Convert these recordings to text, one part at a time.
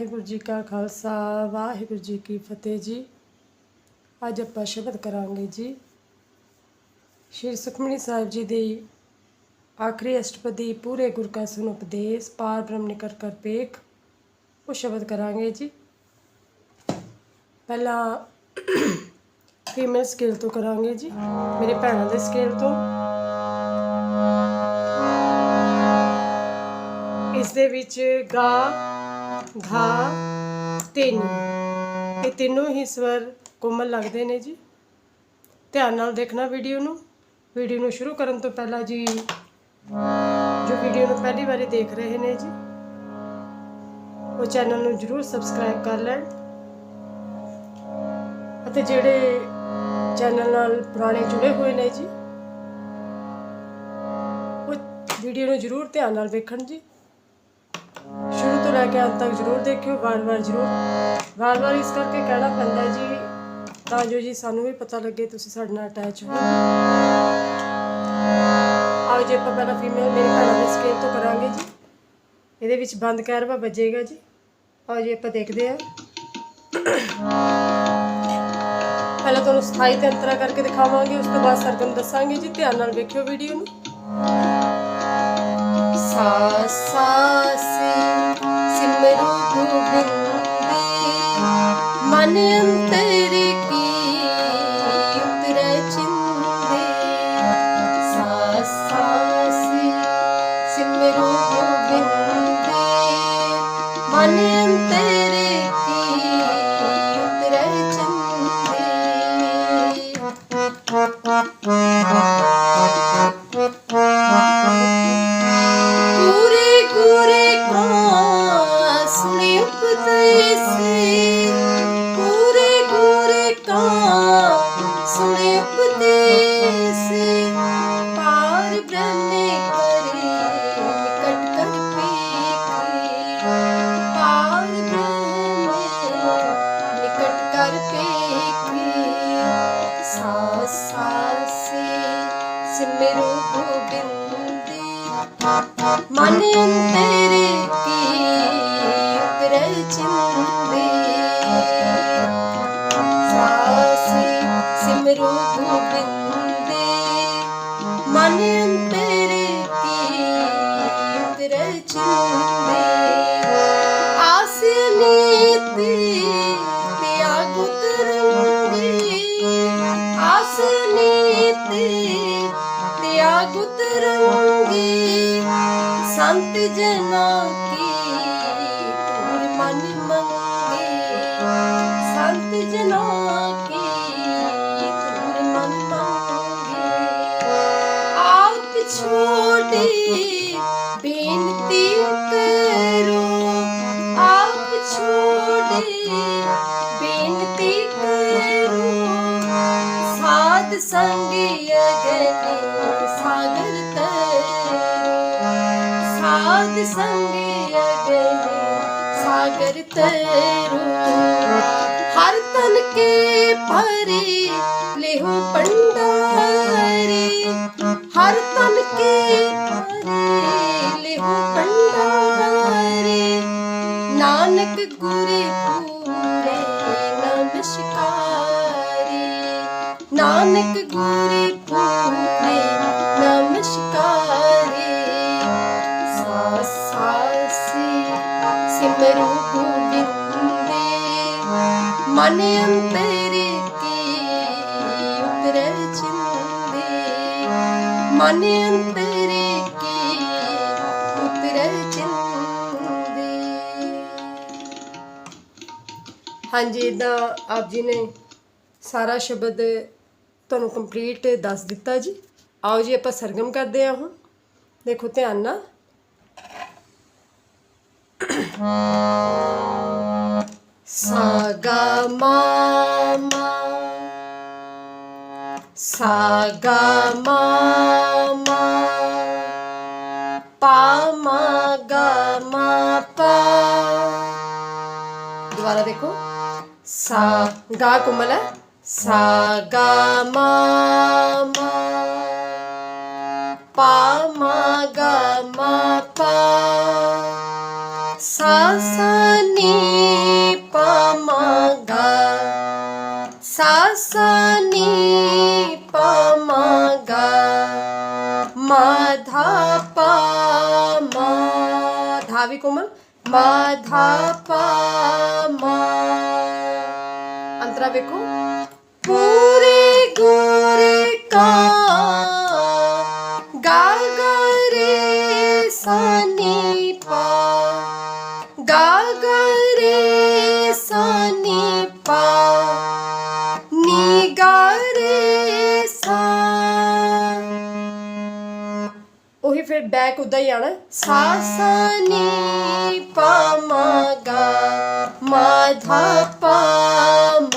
ਵਾਹਿਗੁਰੂ ਜੀ ਕਾ ਖਾਲਸਾ, ਵਾਹਿਗੁਰੂ ਜੀ ਕੀ ਫਤਿਹ ਜੀ। ਅੱਜ ਆਪਾਂ ਸ਼ਬਦ ਕਰਾਂਗੇ ਜੀ। ਸ਼੍ਰੀ ਸੁਖਮਨੀ ਸਾਹਿਬ ਜੀ ਦੀ ਆਖਰੀ ਅਸ਼ਟਪਦੀ ਪੂਰੇ ਗੁਰ ਕਾ ਸੁਨ ਉਪਦੇਸ਼, ਪਾਰ ਬ੍ਰਹਮ ਨਿਕਟ ਕਰ ਪੇਖ ਉਹ ਸ਼ਬਦ ਕਰਾਂਗੇ ਜੀ। ਪਹਿਲਾਂ ਫੀਮੇਲ ਸਕੇਲ ਤੋਂ ਕਰਾਂਗੇ ਜੀ, ਮੇਰੇ ਭੈਣਾਂ ਦੇ ਸਕੇਲ ਤੋਂ। ਇਸ ਦੇ ਵਿੱਚ ਗਾ ਧਾ ਤਿੰਨ। ਇਹ ਤਿੰਨੋਂ ਹੀ ਸਵਰ ਕੋਮਲ ਲੱਗਦੇ ਨੇ ਜੀ। ਧਿਆਨ ਨਾਲ ਦੇਖਣਾ ਵੀਡੀਓ ਨੂੰ। ਵੀਡੀਓ ਨੂੰ ਸ਼ੁਰੂ ਕਰਨ ਤੋਂ ਪਹਿਲਾਂ ਜੀ, ਜੋ ਵੀਡੀਓ ਨੂੰ ਪਹਿਲੀ ਵਾਰੀ ਦੇਖ ਰਹੇ ਨੇ ਜੀ, ਉਹ ਚੈਨਲ ਨੂੰ ਜਰੂਰ ਸਬਸਕ੍ਰਾਈਬ ਕਰ ਲੈਣ। ਅਤੇ ਜਿਹੜੇ ਚੈਨਲ ਨਾਲ ਪੁਰਾਣੇ ਜੁੜੇ ਹੋਏ ਨੇ ਜੀ, ਉਹ ਵੀਡੀਓ ਨੂੰ ਜਰੂਰ ਧਿਆਨ ਨਾਲ ਵੇਖਣ ਜੀ। ਲੈ ਕੇ ਅੰਤ ਤੱਕ ਜਰੂਰ ਦੇਖਿਓ ਵਾਰ-ਵਾਰ ਜਰੂਰ। ਵਾਰ-ਵਾਰ ਇਸ ਕਰਕੇ ਕਹਿਣਾ ਪੈਂਦਾ ਜੀ, ਤਾਂ ਜੋ ਜੀ ਸਾਨੂੰ ਵੀ ਪਤਾ ਲੱਗੇ ਤੁਸੀਂ ਸਾਡੇ ਨਾਲ ਅਟੈਚ ਹੋ। ਆਓ ਜੀ, ਆਪਾਂ ਪਹਿਲਾਂ ਫੀਮੇਲ ਮੇਰੇ ਭੈਣਾਂ ਦੇ ਸਕੇਲ ਤੋਂ ਕਰਾਂਗੇ ਜੀ। ਇਹਦੇ ਵਿੱਚ ਬੰਦ ਕੈਰਵਾ ਵੱਜੇਗਾ ਜੀ। ਆਓ ਜੀ, ਆਪਾਂ ਦੇਖਦੇ ਹਾਂ। ਪਹਿਲਾਂ ਤੁਹਾਨੂੰ ਸਥਾਈ ਤੇ ਅੰਤਰਾ ਕਰਕੇ ਦਿਖਾਵਾਂਗੇ, ਉਸ ਤੋਂ ਬਾਅਦ ਸਰਗਮ ਦੱਸਾਂਗੇ ਜੀ, ਧਿਆਨ ਨਾਲ ਵੇਖਿਓ ਵੀਡੀਓ ਨੂੰ। ਸਾ ਸਾ, ਸੀ। ਸਿਮਰੋ ਗੋਬਿੰਦੇ ਸਾ ਸਾ ਸੇ ਸਿਮਰੋ ਗੋਬਿੰਦੇ ਮਨ ਅੰਤਰੇ ਕੀ ਉਤਰੈ ਚਿੰਦੇ ਸਾਸੀ ਸਿਮਰੋ ਗੋਬਿੰਦੇ ਮਨ ਅੰਤਰੇ ਤਿਆਗ ਰੰਗੇ ਸੰਤ ਜਨਾ ਕੀ ਪੂਰ ਮਨ ਮੰਗੇ, ਸੰਤ ਜਨਾ ਕੀ ਪੂਰ ਮਨ ਮੰਗੇ। ਆਪ ਛੋੜੀ ਬੇਨਤੀ ਕਰੋ, ਆਪ ਛੋੜੀ ਬੇਨਤੀ ਕਰੋ। ਸਾਧ ਸੰਗੀ ਸੰਗੀ ਅਗਨੇ ਸਾਗਰ ਤਰੂ ਹਰ ਤਨ ਕੇ ਭਰੇ ਲਿਹੋ ਪੰਡਾਰੇ ਹਰ ਤਨ ਕੇ ਭਰੇ ਲਿਹੋ ਪੰਡਾਰੇ ਨਾਨਕ ਗੁਰੇ ਪੂਰੇ ਨਮਸਕਾਰੇ। ਨਾਨਕ ਗੁਰੇ ਪੂਰੇ ਮਨ ਅੰਤਰੇ ਕੀ ਉਤਰੈ ਚਿੰਦੇ? ਮਨ ਅੰਤਰੇ ਕੀ ਉਤਰੈ ਚਿੰਦੇ? ਹਾਂਜੀ ਇਦਾਂ ਆਪ ਜੀ ਨੇ ਸਾਰਾ ਸ਼ਬਦ ਤੁਹਾਨੂੰ ਕੰਪਲੀਟ ਦੱਸ ਦਿੱਤਾ ਜੀ। ਆਓ ਜੀ, ਆਪਾਂ ਸਰਗਮ ਕਰਦੇ ਹਾਂ ਹੁਣ। ਦੇਖੋ ਧਿਆਨ ਨਾਲ। ਸਾ ਗਾ ਮਾ ਮਾ ਸਾ ਗਾ ਮਾ ਮਾ ਪਾ ਮਾ ਗਾ ਮਾ ਪਾ ਦੁਬਾਰਾ ਦੇਖੋ ਸਾ ਗਾ ਕੋਮਲ ਹੈ ਸਾ ਗਾ ਮਾ ਮਾ pa ma ga sa pa ma ga ਕੋਮਲ ਮਾ ਧਾ ਪਾ ਵੇਖੋ। ਪੂਰੇ ਗੁਰੇ ਕਾ ਗਾ ਗਾ ਰੇ ਸਾ ഉദയാണ് സാസനി പമഗ മധ പമ.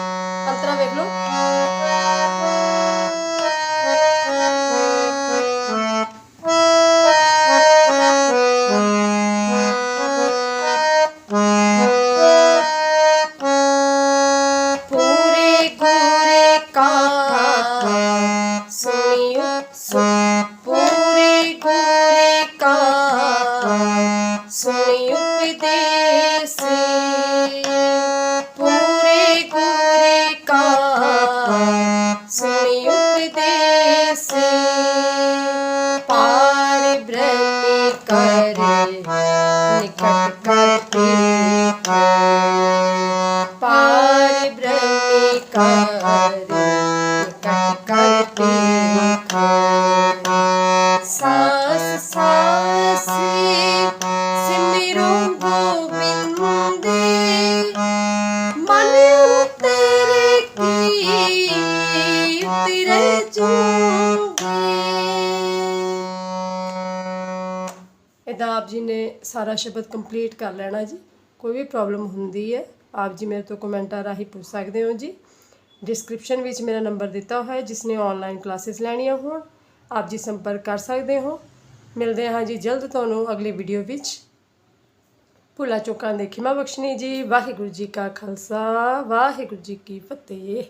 ਉਪਦੇਸ ਪਾਰ ਬ੍ਰਹਮ ਕਰੇ। ਇਦਾਂ ਆਪ ਜੀ ਨੇ ਸਾਰਾ ਸ਼ਬਦ ਕੰਪਲੀਟ ਕਰ ਲੈਣਾ ਜੀ। ਕੋਈ ਵੀ ਪ੍ਰੋਬਲਮ ਹੁੰਦੀ ਹੈ, ਆਪ ਜੀ ਮੇਰੇ ਤੋਂ ਕਮੈਂਟਾਂ ਰਾਹੀਂ ਪੁੱਛ ਸਕਦੇ ਹੋ ਜੀ। ਡਿਸਕ੍ਰਿਪਸ਼ਨ ਵਿੱਚ ਮੇਰਾ ਨੰਬਰ ਦਿੱਤਾ ਹੋਇਆ ਹੈ, ਜਿਸ ਨੇ ਆਨਲਾਈਨ ਕਲਾਸਿਸ ਲੈਣੀਆਂ ਹੋਣ, ਆਪ ਜੀ ਸੰਪਰਕ ਕਰ ਸਕਦੇ ਹੋ। ਮਿਲਦੇ ਹਾਂ ਜੀ ਜਲਦ ਤੁਹਾਨੂੰ ਅਗਲੀ ਵੀਡੀਓ ਵਿੱਚ। ਭੁੱਲਾ ਚੁੱਕਾਂ ਦੇ ਖਿਮਾ ਬਖਸ਼ਣੀ ਜੀ, ਵਾਹਿਗੁਰੂ ਜੀ ਕਾ ਖਾਲਸਾ, ਵਾਹਿਗੁਰੂ ਜੀ ਕੀ ਫਤਿਹ।